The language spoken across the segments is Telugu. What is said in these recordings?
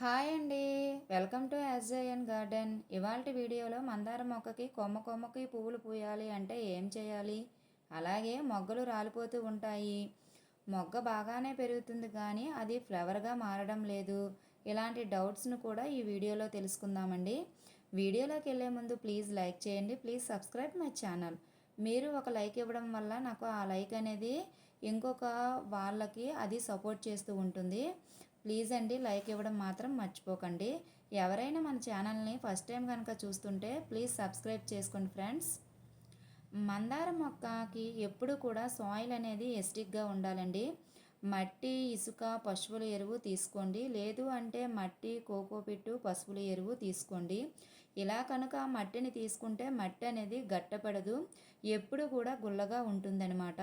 హాయ్ అండి. Welcome to SJN garden. ఇవాళ వీడియోలో మందార మొక్కకి కొమ్మ కొమ్మకి పువ్వులు పూయాలి అంటే ఏం చేయాలి? అలాగే మొగ్గలు రాలిపోతూ ఉంటాయి. మొగ్గ బాగానే పెరుగుతుంది కానీ అది ఫ్లవర్గా మారడం లేదు. ఇలాంటి డౌట్స్ను కూడా ఈ వీడియోలో తెలుసుకుందామండి. వీడియోలోకి వెళ్ళే ముందు ప్లీజ్ లైక్ చేయండి. ప్లీజ్ సబ్స్క్రైబ్ మై ఛానల్ మీరు ఒక లైక్ ఇవ్వడం వల్ల నాకు ఆ లైక్ అనేది ఇంకొక వాళ్ళకి అది సపోర్ట్ చేస్తూ ఉంటుంది. ప్లీజ్ అండి లైక్ ఇవ్వడం మాత్రం మర్చిపోకండి. ఎవరైనా మన ఛానల్ని ఫస్ట్ టైం కనుక చూస్తుంటే ప్లీజ్ సబ్స్క్రైబ్ చేసుకోండి ఫ్రెండ్స్. మందార మొక్కకి ఎప్పుడు కూడా సాయిల్ అనేది ఎస్టిక్గా ఉండాలండి. మట్టి ఇసుక పశువుల ఎరువు తీసుకోండి. లేదు అంటే మట్టి కోకోపిట్టు పశువుల ఎరువు తీసుకోండి. ఇలా కనుక మట్టిని తీసుకుంటే మట్టి అనేది గట్టపడదు. ఎప్పుడు కూడా గుల్లగా ఉంటుందన్నమాట.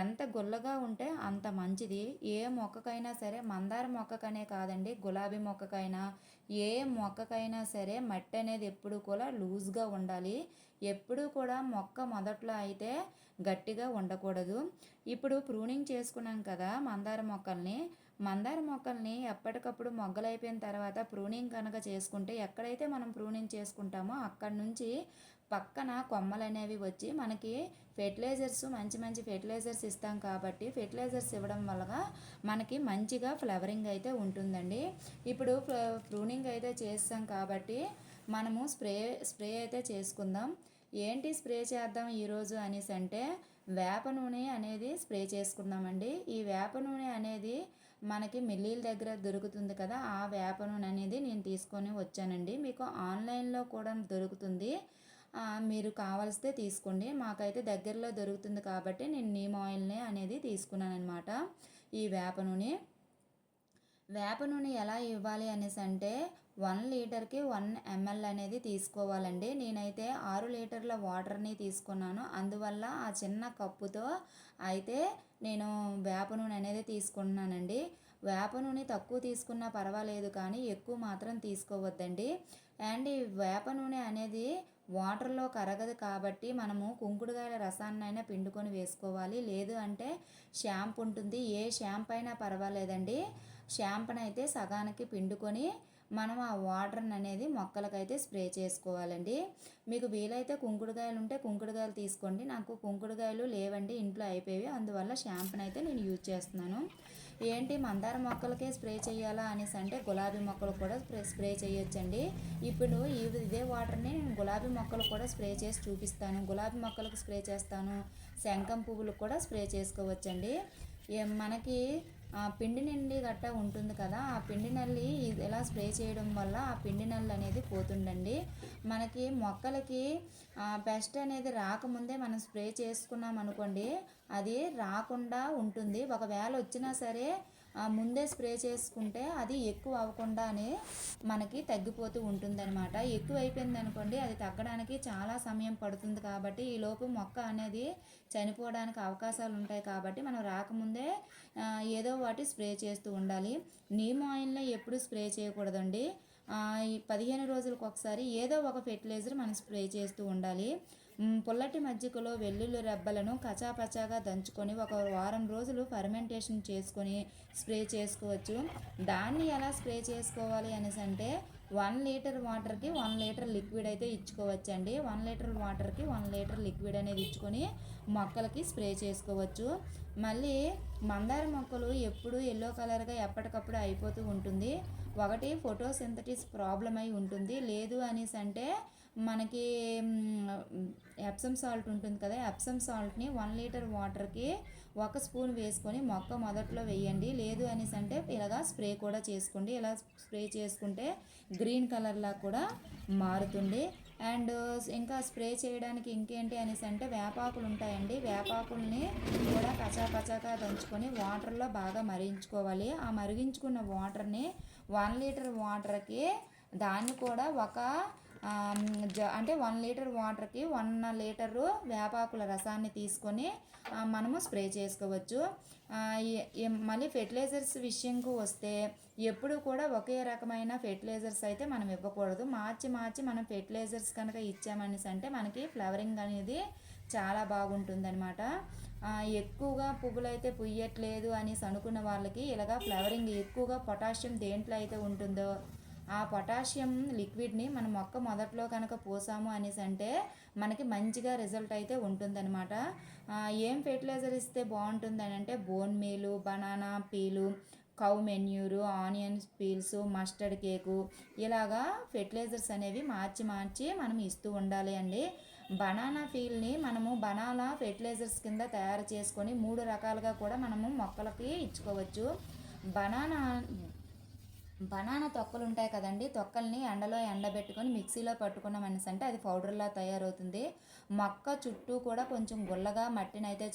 ఎంత గుల్లగా ఉంటే అంత మంచిది. ఏ మొక్కకైనా సరే మందార మొక్కకనే కాదండి గులాబీ మొక్కకైనా ఏ మొక్కకైనా సరే మట్టి అనేది ఎప్పుడు కూడా లూజ్గా ఉండాలి. ఎప్పుడు కూడా మొక్క మొదట్లో అయితే గట్టిగా ఉండకూడదు. ఇప్పుడు ప్రూనింగ్ చేసుకున్నాం కదా మందార మొక్కల్ని మందార మొక్కల్ని ఎప్పటికప్పుడు మొగ్గలైపోయిన తర్వాత ప్రూనింగ్ కనుక చేసుకుంటే ఎక్కడైతే మనం ప్రూనింగ్ చేసుకుంటామో అక్కడ నుంచి పక్కన కొమ్మలు అనేవి వచ్చి మనకి ఫెర్టిలైజర్స్ మంచి మంచి ఫెర్టిలైజర్స్ ఇస్తాం కాబట్టి ఫెర్టిలైజర్స్ ఇవ్వడం వల్ల మనకి మంచిగా ఫ్లవరింగ్ అయితే ఉంటుందండి. ఇప్పుడు ప్రూనింగ్ అయితే చేస్తాం కాబట్టి మనము స్ప్రే స్ప్రే అయితే చేసుకుందాం. ఏంటి స్ప్రే చేద్దాం ఈరోజు అనేసి అంటే వేప నూనె అనేది స్ప్రే చేసుకుందామండి. ఈ వేప నూనె అనేది మనకి మిల్లీల దగ్గర దొరుకుతుంది కదా ఆ వేప నూనె అనేది నేను తీసుకొని వచ్చానండి. మీకు ఆన్లైన్లో కూడా దొరుకుతుంది. మీరు కావలిస్తే తీసుకోండి. మాకైతే దగ్గరలో దొరుకుతుంది కాబట్టి నేను నీమ్ ఆయిల్నే అనేది తీసుకున్నాను అనమాట ఈ వేప నూనె. వేప నూనె ఎలా ఇవ్వాలి అనేసి అంటే వన్ లీటర్కి వన్ ఎంఎల్ అనేది తీసుకోవాలండి. నేనైతే ఆరు లీటర్ల వాటర్ని తీసుకున్నాను. అందువల్ల ఆ చిన్న కప్పుతో అయితే నేను వేప నూనె అనేది తీసుకుంటున్నానండి. వేప నూనె తక్కువ తీసుకున్నా పర్వాలేదు కానీ ఎక్కువ మాత్రం తీసుకోవద్దండి. అండ్ ఈ వేప నూనె అనేది వాటర్లో కరగదు కాబట్టి మనము కుంకుడుగాయల రసాన్నైనా పిండుకొని వేసుకోవాలి. లేదు అంటే షాంప్ ఉంటుంది. ఏ షాంప్ అయినా పర్వాలేదండి. షాంపూని అయితే సగానికి పిండుకొని మనం ఆ వాటర్ని అనేది మొక్కలకైతే స్ప్రే చేసుకోవాలండి. మీకు వీలైతే కుంకుడుకాయలు ఉంటే కుంకుడుకాయలు తీసుకోండి. నాకు కుంకుడుకాయలు లేవండి ఇంట్లో అయిపోయి అందువల్ల షాంపూని అయితే నేను యూజ్ చేస్తున్నాను. ఏంటి మందార మొక్కలకే స్ప్రే చేయాలా అనేసి అంటే గులాబీ మొక్కలు కూడా స్ప్రే స్ప్రే చేయొచ్చండి. ఇప్పుడు ఇదే వాటర్ని నేను గులాబీ మొక్కలు కూడా స్ప్రే చేసి చూపిస్తాను. గులాబీ మొక్కలకు స్ప్రే చేస్తాను. శంఖం పువ్వులకు కూడా స్ప్రే చేసుకోవచ్చండి. మనకి పిండి నిండి గట్ట ఉంటుంది కదా ఆ పిండి నల్లి ఇలా స్ప్రే చేయడం వల్ల ఆ పిండి నల్లి అనేది పోతుండండి మనకి మొక్కలకి పెస్ట్ అనేది రాకముందే మనం స్ప్రే చేసుకున్నాం అనుకోండి అది రాకుండా ఉంటుంది. ఒకవేళ వచ్చినా సరే ముందే స్ప్రే చేసుకుంటే అది ఎక్కువ అవ్వకుండానే మనకి తగ్గిపోతూ ఉంటుందన్నమాట. ఎక్కువ అయిపోయింది అనుకోండి అది తగ్గడానికి చాలా సమయం పడుతుంది కాబట్టి ఈ లోపు మొక్క అనేది చనిపోవడానికి అవకాశాలు ఉంటాయి కాబట్టి మనం రాకముందే ఏదో వాటి స్ప్రే చేస్తూ ఉండాలి. నీమ్ ఆయిల్ని ఎప్పుడు స్ప్రే చేయకూడదండి. పదిహేను రోజులకు ఒకసారి ఏదో ఒక ఫెర్టిలైజర్ మనం స్ప్రే చేస్తూ ఉండాలి. పుల్లటి మజ్జిగలో వెల్లుల్లి రెబ్బలను కచాపచాగా దంచుకొని ఒక వారం రోజులు ఫర్మెంటేషన్ చేసుకొని స్ప్రే చేసుకోవచ్చు. దాన్ని ఎలా స్ప్రే చేసుకోవాలి అనేసి అంటే వన్ లీటర్ వాటర్కి వన్ లీటర్ లిక్విడ్ అయితే ఇచ్చుకోవచ్చండి. వన్ లీటర్ వాటర్కి వన్ లీటర్ లిక్విడ్ అనేది ఇచ్చుకొని మొక్కలకి స్ప్రే చేసుకోవచ్చు. మళ్ళీ మందార మొక్కలు ఎప్పుడు ఎల్లో కలర్గా ఎప్పటికప్పుడు అయిపోతూ ఉంటుంది. ఒకటి ఫోటోసింథటిస్ ప్రాబ్లం అయి ఉంటుంది. లేదు అనేసి అంటే మనకి ఎప్సమ్ సాల్ట్ ఉంటుంది కదా ఎప్సమ్ సాల్ట్ని వన్ లీటర్ వాటర్కి ఒక స్పూన్ వేసుకొని మొక్క మొదట్లో వేయండి. లేదు అనేసి అంటే ఇలాగా స్ప్రే కూడా చేసుకోండి. ఇలా స్ప్రే చేసుకుంటే గ్రీన్ కలర్లా కూడా మారుతుంది. అండ్ ఇంకా స్ప్రే చేయడానికి ఇంకేంటి అనేసి అంటే వేపాకులు ఉంటాయండి. వేపాకుల్ని కూడా కచా కచాగా దంచుకొని వాటర్లో బాగా మరిగించుకోవాలి. ఆ మరిగించుకున్న వాటర్ని వన్ లీటర్ వాటర్కి దాన్ని కూడా ఒక అంటే వన్ లీటర్ వాటర్కి వన్ లీటరు వేపాకుల రసాన్ని తీసుకొని మనము స్ప్రే చేసుకోవచ్చు. మళ్ళీ ఫెర్టిలైజర్స్ విషయంకు వస్తే ఎప్పుడు కూడా ఒకే రకమైన ఫెర్టిలైజర్స్ అయితే మనం ఇవ్వకూడదు. మార్చి మార్చి మనం ఫెర్టిలైజర్స్ కనుక ఇచ్చామనేసి అంటే మనకి ఫ్లవరింగ్ అనేది చాలా బాగుంటుందన్నమాట. ఎక్కువగా పువ్వులు అయితే పుయ్యట్లేదు అనేసి అనుకున్న వాళ్ళకి ఇలాగా ఫ్లవరింగ్ ఎక్కువగా పొటాషియం దేంట్లో అయితే ఉంటుందో ఆ పొటాషియం లిక్విడ్ని మన మొక్క మొదట్లో కనుక పోసాము అనేసి అంటే మనకి మంచిగా రిజల్ట్ అయితే ఉంటుందన్నమాట. ఏం ఫెర్టిలైజర్ ఇస్తే బాగుంటుందని అంటే bone meal banana peel cow manure onions peels mustard cake ఇలాగా ఫెర్టిలైజర్స్ అనేవి మార్చి మార్చి మనం ఇస్తూ ఉండాలి అండి. బనానా పీల్ని మనము బనానా ఫెర్టిలైజర్స్ కింద తయారు చేసుకొని మూడు రకాలుగా కూడా మనము మొక్కలకి ఇచ్చుకోవచ్చు. బనానా బనానా తొక్కలు ఉంటాయి కదండి. తొక్కల్ని ఎండలో ఎండబెట్టుకొని మిక్సీలో పట్టుకున్నాం అనేసి అంటే అది పౌడర్లా తయారవుతుంది. మొక్క చుట్టూ కూడా కొంచెం గుల్లగా మట్టిని అయితే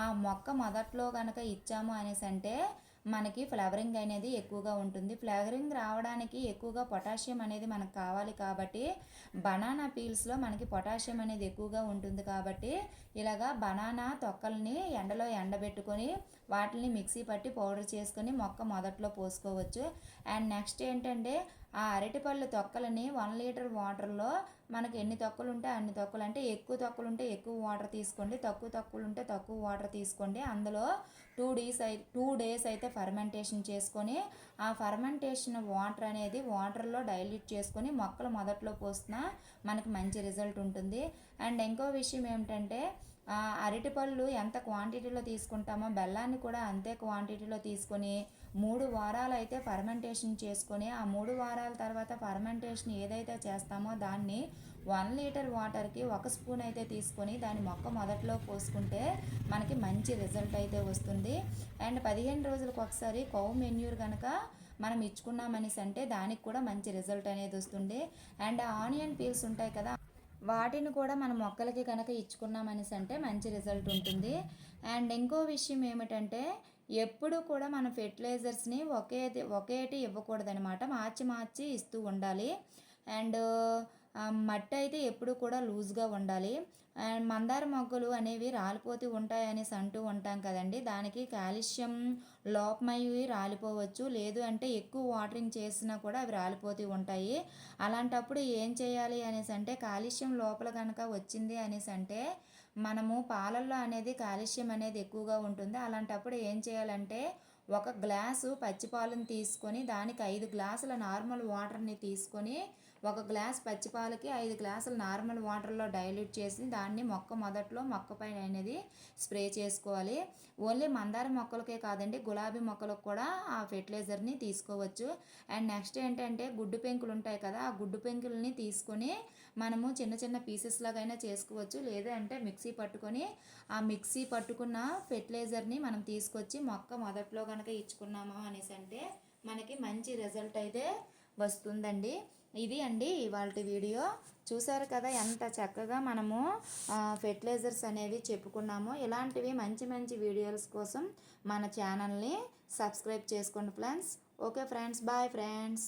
ఆ మొక్క మొదట్లో కనుక ఇచ్చాము అనేసి అంటే మనకి ఫ్లవరింగ్ అనేది ఎక్కువగా ఉంటుంది. ఫ్లవరింగ్ రావడానికి ఎక్కువగా పొటాషియం అనేది మనకు కావాలి కాబట్టి బనానా పీల్స్లో మనకి పొటాషియం అనేది ఎక్కువగా ఉంటుంది కాబట్టి ఇలాగా బనానా తొక్కల్ని ఎండలో ఎండబెట్టుకొని వాటిని మిక్సీ పట్టి పౌడర్ చేసుకొని మొక్క మొదట్లో పోసుకోవచ్చు. అండ్ నెక్స్ట్ ఏంటంటే ఆ అరటిపళ్ళు తొక్కలని వన్ లీటర్ వాటర్లో మనకి ఎన్ని తొక్కలు ఉంటే అన్ని తొక్కలు అంటే ఎక్కువ తొక్కలు ఉంటే ఎక్కువ వాటర్ తీసుకోండి తక్కువ తొక్కలు ఉంటే తక్కువ వాటర్ తీసుకోండి. అందులో టూ డేస్ అయి టూ డేస్ అయితే ఫర్మెంటేషన్ చేసుకొని ఆ ఫర్మెంటేషన్ వాటర్ అనేది వాటర్లో డైల్యూట్ చేసుకొని మొక్కలు మొదట్లో పోస్తున్నా మనకి మంచి రిజల్ట్ ఉంటుంది. అండ్ ఇంకో విషయం ఏమిటంటే అరటిపళ్ళు ఎంత క్వాంటిటీలో తీసుకుంటామో బెల్లాన్ని కూడా అంతే క్వాంటిటీలో తీసుకొని మూడు వారాలు అయితే ఫర్మెంటేషన్ చేసుకొని ఆ మూడు వారాల తర్వాత ఫర్మెంటేషన్ ఏదైతే చేస్తామో దాన్ని వన్ లీటర్ వాటర్కి ఒక స్పూన్ అయితే తీసుకొని దాని మొక్క మొదట్లో పోసుకుంటే మనకి మంచి రిజల్ట్ అయితే వస్తుంది. అండ్ పదిహేను రోజులకు ఒకసారి కౌ మెన్యూర్ కనుక మనం ఇచ్చుకున్నామనేసి అంటే దానికి కూడా మంచి రిజల్ట్ అనేది వస్తుంది. అండ్ ఆనియన్ పీల్స్ ఉంటాయి కదా వాటిని కూడా మన మొక్కలకి కనుక ఇచ్చుకున్నామనేసి అంటే మంచి రిజల్ట్ ఉంటుంది. అండ్ ఇంకో విషయం ఏమిటంటే ఎప్పుడు కూడా మన ఫెర్టిలైజర్స్ని ఒకే ఒకేటి ఇవ్వకూడదనమాట. మార్చి మార్చి ఇస్తూ ఉండాలి. అండ్ మట్టి అయితే ఎప్పుడు కూడా లూజ్గా ఉండాలి. అండ్ మందార మొగ్గలు అనేవి రాలిపోతూ ఉంటాయి అనేసి అంటూ ఉంటాం కదండి. దానికి కాల్షియం లోపమయ్యి రాలిపోవచ్చు. లేదు అంటే ఎక్కువ వాటరింగ్ చేసినా కూడా అవి రాలిపోతూ ఉంటాయి. అలాంటప్పుడు ఏం చేయాలి అనేసి అంటే కాల్షియం లోపల కనుక వచ్చింది అనేసి అంటే మనము పాలల్లో అనేది కాల్షియం అనేది ఎక్కువగా ఉంటుంది. అలాంటప్పుడు ఏం చేయాలంటే ఒక గ్లాసు పచ్చిపాలను తీసుకొని దానికి ఐదు గ్లాసుల నార్మల్ వాటర్ని తీసుకొని ఒక గ్లాస్ పచ్చిపాలకి ఐదు గ్లాసులు నార్మల్ వాటర్లో డైల్యూట్ చేసి దాన్ని మొక్క మొదట్లో మొక్క పైన అనేది స్ప్రే చేసుకోవాలి. ఓన్లీ మందార మొక్కలకే కాదండి గులాబీ మొక్కలకు కూడా ఆ ఫెర్టిలైజర్ని తీసుకోవచ్చు. అండ్ నెక్స్ట్ ఏంటంటే గుడ్డు పెంకులు ఉంటాయి కదా ఆ గుడ్డు పెంకుల్ని తీసుకొని మనము చిన్న చిన్న పీసెస్ లాగైనా చేసుకోవచ్చు. లేదంటే మిక్సీ పట్టుకొని ఆ మిక్సీ పట్టుకున్న ఫెర్టిలైజర్ని మనం తీసుకొచ్చి మొక్క మొదట్లో కనుక ఇచ్చుకున్నాము అనేసి అంటే మనకి మంచి రిజల్ట్ అయితే వస్తుందండి. ఇది అండి ఇవాళ వీడియో. చూసారు కదా ఎంత చక్కగా మనము ఫెర్టిలైజర్స్ అనేవి చెప్పుకున్నామో. ఇలాంటివి మంచి మంచి వీడియోస్ కోసం మన ఛానల్ని సబ్స్క్రైబ్ చేసుకోండి friends okay friends bye friends